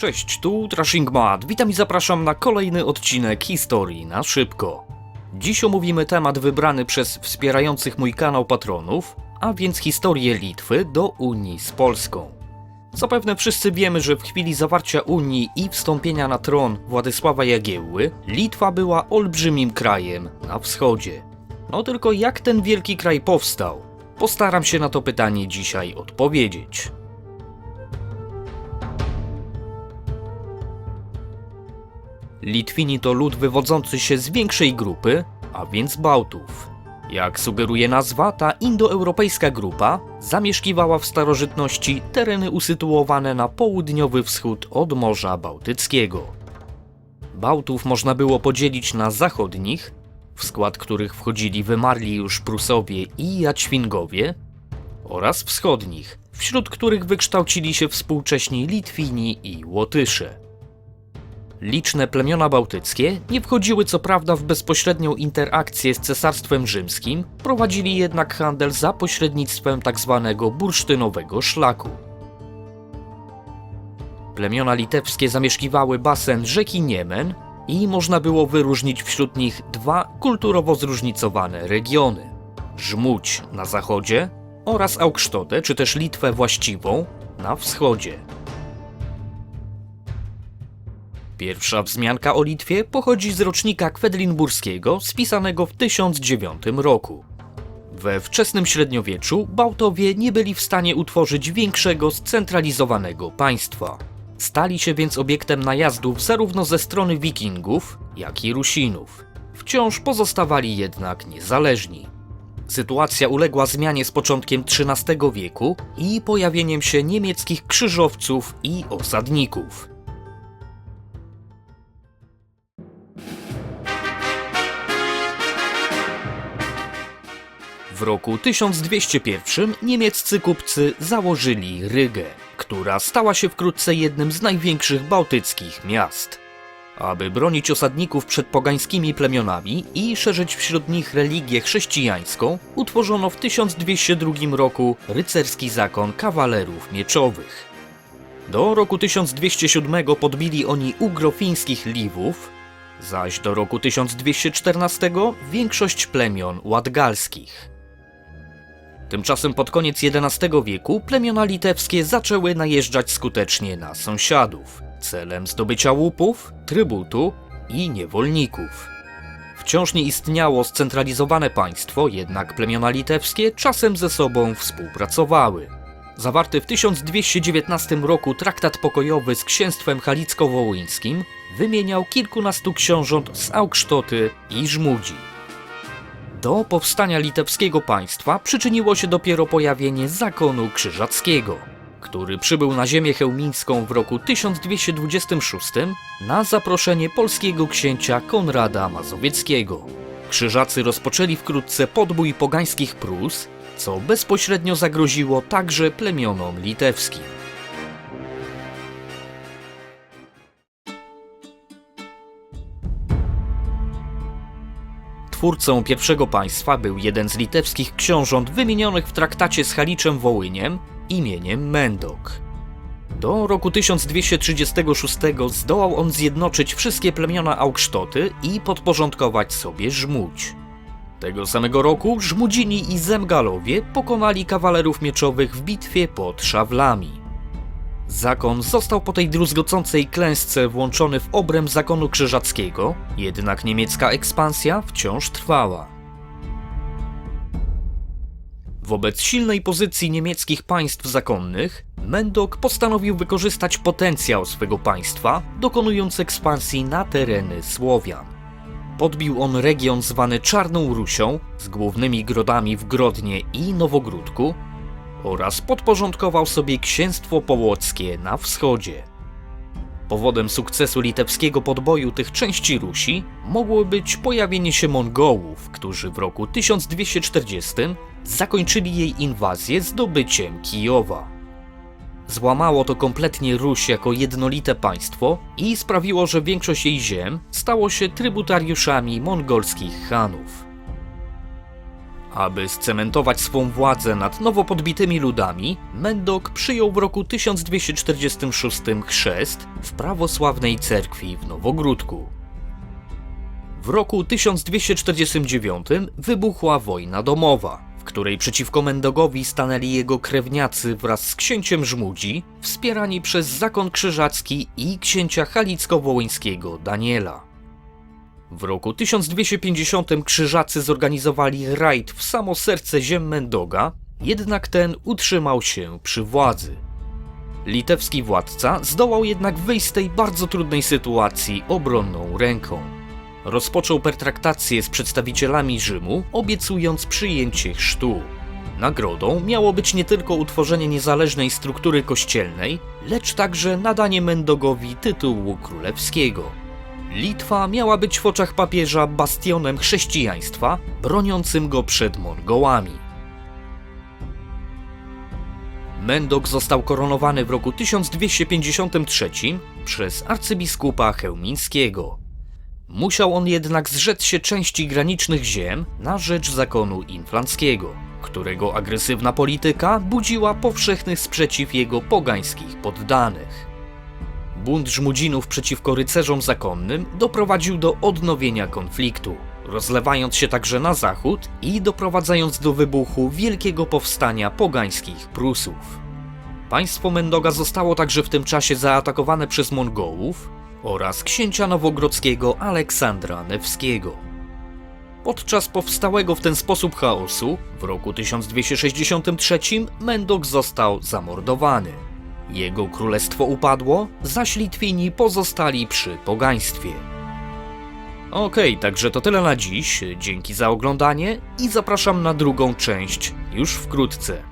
Cześć, tu Trashing Mad. Witam i zapraszam na kolejny odcinek historii na szybko. Dziś omówimy temat wybrany przez wspierających mój kanał patronów, a więc historię Litwy do Unii z Polską. Zapewne wszyscy wiemy, że w chwili zawarcia Unii i wstąpienia na tron Władysława Jagiełły, Litwa była olbrzymim krajem na wschodzie. No tylko jak ten wielki kraj powstał? Postaram się na to pytanie dzisiaj odpowiedzieć. Litwini to lud wywodzący się z większej grupy, a więc Bałtów. Jak sugeruje nazwa, ta indoeuropejska grupa zamieszkiwała w starożytności tereny usytuowane na południowy wschód od Morza Bałtyckiego. Bałtów można było podzielić na zachodnich, w skład których wchodzili wymarli już Prusowie i Jaćwingowie, oraz wschodnich, wśród których wykształcili się współcześni Litwini i Łotysze. Liczne plemiona bałtyckie nie wchodziły co prawda w bezpośrednią interakcję z Cesarstwem Rzymskim, prowadzili jednak handel za pośrednictwem tzw. bursztynowego szlaku. Plemiona litewskie zamieszkiwały basen rzeki Niemen i można było wyróżnić wśród nich dwa kulturowo zróżnicowane regiony. Żmudź na zachodzie oraz Augsztotę, czy też Litwę właściwą, na wschodzie. Pierwsza wzmianka o Litwie pochodzi z rocznika kwedlinburskiego spisanego w 1009 roku. We wczesnym średniowieczu Bałtowie nie byli w stanie utworzyć większego scentralizowanego państwa. Stali się więc obiektem najazdów zarówno ze strony Wikingów, jak i Rusinów. Wciąż pozostawali jednak niezależni. Sytuacja uległa zmianie z początkiem XIII wieku i pojawieniem się niemieckich krzyżowców i osadników. W roku 1201 niemieccy kupcy założyli Rygę, która stała się wkrótce jednym z największych bałtyckich miast. Aby bronić osadników przed pogańskimi plemionami i szerzyć wśród nich religię chrześcijańską, utworzono w 1202 roku rycerski zakon kawalerów mieczowych. Do roku 1207 podbili oni ugrofińskich Liwów, zaś do roku 1214 większość plemion ładgalskich. Tymczasem pod koniec XI wieku plemiona litewskie zaczęły najeżdżać skutecznie na sąsiadów, celem zdobycia łupów, trybutu i niewolników. Wciąż nie istniało scentralizowane państwo, jednak plemiona litewskie czasem ze sobą współpracowały. Zawarty w 1219 roku traktat pokojowy z księstwem halicko-wołyńskim wymieniał kilkunastu książąt z Augsztoty i Żmudzi. Do powstania litewskiego państwa przyczyniło się dopiero pojawienie zakonu krzyżackiego, który przybył na ziemię chełmińską w roku 1226 na zaproszenie polskiego księcia Konrada Mazowieckiego. Krzyżacy rozpoczęli wkrótce podbój pogańskich Prus, co bezpośrednio zagroziło także plemionom litewskim. Twórcą pierwszego państwa był jeden z litewskich książąt wymienionych w traktacie z Haliczem Wołyniem imieniem Mendok. Do roku 1236 zdołał on zjednoczyć wszystkie plemiona Augsztoty i podporządkować sobie Żmudź. Tego samego roku Żmudzini i Zemgalowie pokonali kawalerów mieczowych w bitwie pod Szawlami. Zakon został po tej druzgocącej klęsce włączony w obręb zakonu krzyżackiego, jednak niemiecka ekspansja wciąż trwała. Wobec silnej pozycji niemieckich państw zakonnych, Mendok postanowił wykorzystać potencjał swego państwa, dokonując ekspansji na tereny Słowian. Podbił on region zwany Czarną Rusią, z głównymi grodami w Grodnie i Nowogródku, oraz podporządkował sobie księstwo połockie na wschodzie. Powodem sukcesu litewskiego podboju tych części Rusi mogło być pojawienie się Mongołów, którzy w roku 1240 zakończyli jej inwazję zdobyciem Kijowa. Złamało to kompletnie Ruś jako jednolite państwo i sprawiło, że większość jej ziem stało się trybutariuszami mongolskich Hanów. Aby scementować swą władzę nad nowo podbitymi ludami, Mendok przyjął w roku 1246 chrzest w prawosławnej cerkwi w Nowogródku. W roku 1249 wybuchła wojna domowa, w której przeciwko Mendogowi stanęli jego krewniacy wraz z księciem Żmudzi, wspierani przez zakon krzyżacki i księcia halicko-wołyńskiego Daniela. W roku 1250 krzyżacy zorganizowali rajd w samo serce ziem Mendoga, jednak ten utrzymał się przy władzy. Litewski władca zdołał jednak wyjść z tej bardzo trudnej sytuacji obronną ręką. Rozpoczął pertraktację z przedstawicielami Rzymu, obiecując przyjęcie chrztu. Nagrodą miało być nie tylko utworzenie niezależnej struktury kościelnej, lecz także nadanie Mendogowi tytułu królewskiego. Litwa miała być w oczach papieża bastionem chrześcijaństwa, broniącym go przed Mongołami. Mendok został koronowany w roku 1253 przez arcybiskupa chełmińskiego. Musiał on jednak zrzec się części granicznych ziem na rzecz zakonu inflanckiego, którego agresywna polityka budziła powszechny sprzeciw jego pogańskich poddanych. Bunt Żmudzinów przeciwko rycerzom zakonnym doprowadził do odnowienia konfliktu, rozlewając się także na zachód i doprowadzając do wybuchu wielkiego powstania pogańskich Prusów. Państwo Mendoga zostało także w tym czasie zaatakowane przez Mongołów oraz księcia nowogrodzkiego Aleksandra Newskiego. Podczas powstałego w ten sposób chaosu w roku 1263 Mendok został zamordowany. Jego królestwo upadło, zaś Litwini pozostali przy pogaństwie. Okej, także to tyle na dziś. Dzięki za oglądanie i zapraszam na drugą część już wkrótce.